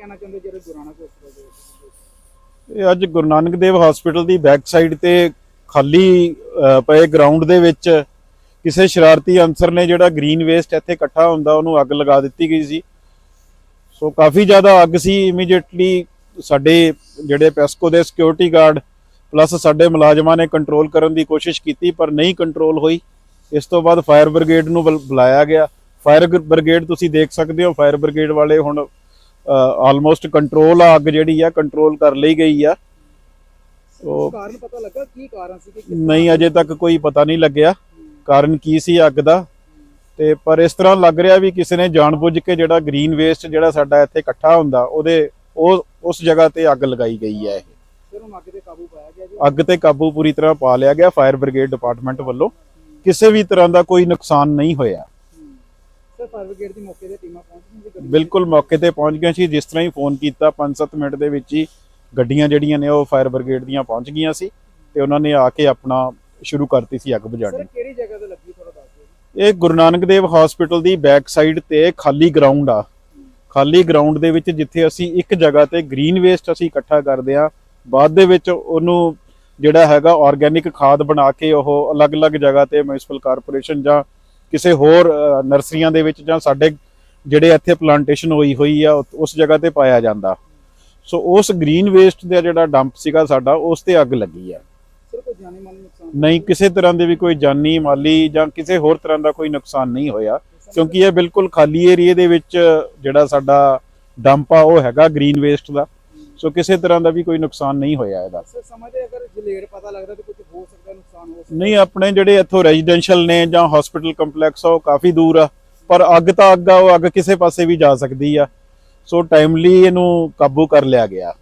ਕਹਿਣਾ ਚਾਹੁੰਦੇ ਜਿਹੜੇ ਗੁਰਾਣਾ ਹਸਪਤਾਲ ਦੇ ਵਿੱਚ ਇਹ ਅੱਜ ਗੁਰੂ ਨਾਨਕ ਦੇਵ ਹਸਪੀਟਲ ਦੀ ਬੈਕ ਸਾਈਡ ਤੇ ਖਾਲੀ ਪਏ ਗਰਾਊਂਡ ਦੇ ਵਿੱਚ ਕਿਸੇ ਸ਼ਰਾਰਤੀ ਅਨਸਰ ਨੇ ਜਿਹੜਾ ਗ੍ਰੀਨ ਵੇਸਟ ਇੱਥੇ ਇਕੱਠਾ ਹੁੰਦਾ, ਉਹਨੂੰ ਅੱਗ ਲਗਾ ਦਿੱਤੀ ਗਈ ਸੀ। ਸੋ ਕਾਫੀ ਜ਼ਿਆਦਾ ਅੱਗ ਸੀ ਇਮੀਡੀਏਟਲੀ ਸਾਡੇ ਜਿਹੜੇ ਪੈਸਕੋ ਦੇ ਸਿਕਿਉਰਿਟੀ ਗਾਰਡ ਪਲੱਸ ਸਾਡੇ ਮੁਲਾਜ਼ਮਾਂ ਨੇ ਕੰਟਰੋਲ ਕਰਨ ਦੀ ਕੋਸ਼ਿਸ਼ ਕੀਤੀ, ਪਰ ਨਹੀਂ ਕੰਟਰੋਲ ਹੋਈ। ਇਸ ਤੋਂ ਬਾਅਦ ਫਾਇਰ ਬ੍ਰਿਗੇਡ ਨੂੰ ਬੁਲਾਇਆ ਗਿਆ। ਫਾਇਰ ਬ੍ਰਿਗੇਡ ਤੁਸੀਂ ਦੇਖ ਸਕਦੇ ਹੋ ਫਾਇਰ ਬ੍ਰਿਗੇਡ ਵਾਲੇ ਹੁਣ ਆਲਮੋਸਟ ਕੰਟਰੋਲ ਆ ਅੱਗ ਜਿਹੜੀ ਆ ਕੰਟਰੋਲ ਕਰ ਲਈ ਗਈ ਆ। ਉਹ ਕਾਰਨ ਪਤਾ ਲੱਗਾ ਕੀ ਕਾਰਨ ਸੀ ਕਿ ਨਹੀਂ ਅਜੇ ਤੱਕ ਕੋਈ ਪਤਾ ਨਹੀਂ ਲੱਗਿਆ। ਕਾਰਨ ਕੀ ਸੀ ਅੱਗ ਦਾ? ਤੇ ਪਰ ਇਸ ਤਰ੍ਹਾਂ ਲੱਗ ਰਿਹਾ ਵੀ ਕਿਸੇ ਨੇ ਜਾਣਬੁੱਝ ਕੇ ਜਿਹੜਾ ਗ੍ਰੀਨ ਵੇਸਟ ਜਿਹੜਾ ਸਾਡਾ ਇੱਥੇ ਇਕੱਠਾ ਹੁੰਦਾ ਉਹਦੇ ਉਹ ਉਸ ਜਗ੍ਹਾ ਤੇ ਅੱਗ ਲਗਾਈ ਗਈ ਹੈ ਇਹ। ਅੱਗ ਤੇ ਕਾਬੂ ਪਾਇਆ ਗਿਆ ਜੀ? ਅੱਗ ਤੇ ਕਾਬੂ ਪੂਰੀ ਤਰ੍ਹਾਂ ਪਾ ਲਿਆ ਗਿਆ ਫਾਇਰ ਬ੍ਰਿਗੇਡ ਡਿਪਾਰਟਮੈਂਟ ਵੱਲੋਂ। ਕਿਸੇ ਵੀ ਤਰ੍ਹਾਂ ਦਾ ਕੋਈ ਨੁਕਸਾਨ ਨਹੀਂ ਹੋਇਆ। ਫਾਇਰ ਬ੍ਰਿਗੇਡ ਦੀ ਮੌਕੇ ਤੇ ਟੀਮਾਂ ਪਹੁੰਚ ਗਈਆਂ ਜੀ ਗੱਡੀ ਬਿਲਕੁਲ ਮੌਕੇ ਤੇ ਪਹੁੰਚ ਗਏ ਸੀ ਜਿਸ ਤਰ੍ਹਾਂ ਹੀ ਫੋਨ ਕੀਤਾ 5-7 ਮਿੰਟ ਦੇ ਵਿੱਚ ਹੀ ਗੱਡੀਆਂ ਜਿਹੜੀਆਂ ਨੇ ਉਹ ਫਾਇਰ ਬ੍ਰਿਗੇਡ ਦੀਆਂ ਪਹੁੰਚ ਗਈਆਂ ਸੀ ਤੇ ਉਹਨਾਂ ਨੇ ਆ ਕੇ ਆਪਣਾ ਸ਼ੁਰੂ ਕਰਤੀ ਸੀ ਅੱਗ ਸਰ ਬੁਝਾਉਣੀ ਕਿਹੜੀ ਜਗ੍ਹਾ ਤੇ ਲੱਗੀ ਥੋੜਾ ਦੱਸ ਦਿਓ ਇਹ ਗੁਰੂ ਨਾਨਕ ਦੇਵ ਹਸਪੀਟਲ ਦੀ ਬੈਕ ਸਾਈਡ ਤੇ ਖਾਲੀ ਗਰਾਊਂਡ ਆ। ਖਾਲੀ ਗਰਾਊਂਡ ਦੇ ਵਿੱਚ ਜਿੱਥੇ ਅਸੀਂ ਇੱਕ ਜਗ੍ਹਾ ਤੇ ਗ੍ਰੀਨ ਵੇਸਟ ਅਸੀਂ ਇਕੱਠਾ ਕਰਦੇ ਆ ਬਾਅਦ ਦੇ ਵਿੱਚ ਉਹਨੂੰ ਜਿਹੜਾ ਹੈਗਾ ਆਰਗੇਨਿਕ ਖਾਦ ਬਣਾ ਕੇ ਉਹ ਅਲੱਗ-ਅਲੱਗ ਜਗ੍ਹਾ ਤੇ ਮਿਊਨਿਸਪਲ ਕਾਰਪੋਰੇਸ਼ਨ ਜਾਂ ਕਿਸੇ ਹੋਰ ਨਰਸਰੀਆਂ ਦੇ ਵਿੱਚ ਜਾਂ ਸਾਡੇ ਜਿਹੜੇ ਇੱਥੇ ਪਲਾਂਟੇਸ਼ਨ ਹੋਈ ਹੋਈ ਆ ਉਸ ਜਗ੍ਹਾ ਤੇ ਪਾਇਆ ਜਾਂਦਾ। ਸੋ ਉਸ ਗ੍ਰੀਨ ਵੇਸਟ ਦਾ ਜਿਹੜਾ ਡੰਪ ਸੀਗਾ ਸਾਡਾ ਉਸ ਤੇ ਅੱਗ ਲੱਗੀ ਆ। ਨਹੀਂ ਕਿਸੇ ਤਰ੍ਹਾਂ ਦੇ ਵੀ ਕੋਈ ਜਾਨੀ ਮਾਲੀ ਜਾਂ ਕਿਸੇ ਹੋਰ ਤਰ੍ਹਾਂ ਦਾ ਕੋਈ ਨੁਕਸਾਨ ਨਹੀਂ ਹੋਇਆ ਕਿਉਂਕਿ ਇਹ ਬਿਲਕੁਲ ਖਾਲੀ ਏਰੀਏ ਦੇ ਵਿੱਚ ਜਿਹੜਾ ਸਾਡਾ ਡੰਪ ਆ ਉਹ ਹੈਗਾ ਗ੍ਰੀਨ ਵੇਸਟ ਦਾ। ਸੋ ਕਿਸੇ ਤਰ੍ਹਾਂ ਦਾ ਵੀ ਕੋਈ ਨੁਕਸਾਨ ਨਹੀਂ ਹੋਇਆ ਇਹਦਾ। ਸਮਝਦੇ ਅਗਰ ਜਲੇੜ ਪਤਾ ਲੱਗਦਾ ਤਾਂ ਕੁਝ ਹੋ ਸਕਦਾ ਨਹੀਂ, ਆਪਣੇ ਜਿਹੜੇ ਇੱਥੋਂ ਰੈਜ਼ੀਡੈਂਸ਼ੀਅਲ ਨੇ ਜਾਂ ਹਸਪੀਟਲ ਕੰਪਲੈਕਸ ਆ, ਉਹ ਕਾਫੀ ਦੂਰ ਆ। ਪਰ ਅੱਗ ਤਾਂ ਅੱਗ ਆ, ਉਹ ਅੱਗ ਕਿਸੇ ਪਾਸੇ ਵੀ ਜਾ ਸਕਦੀ ਆ। ਸੋ ਟਾਈਮਲੀ ਇਹਨੂੰ ਕਾਬੂ ਕਰ ਲਿਆ ਗਿਆ।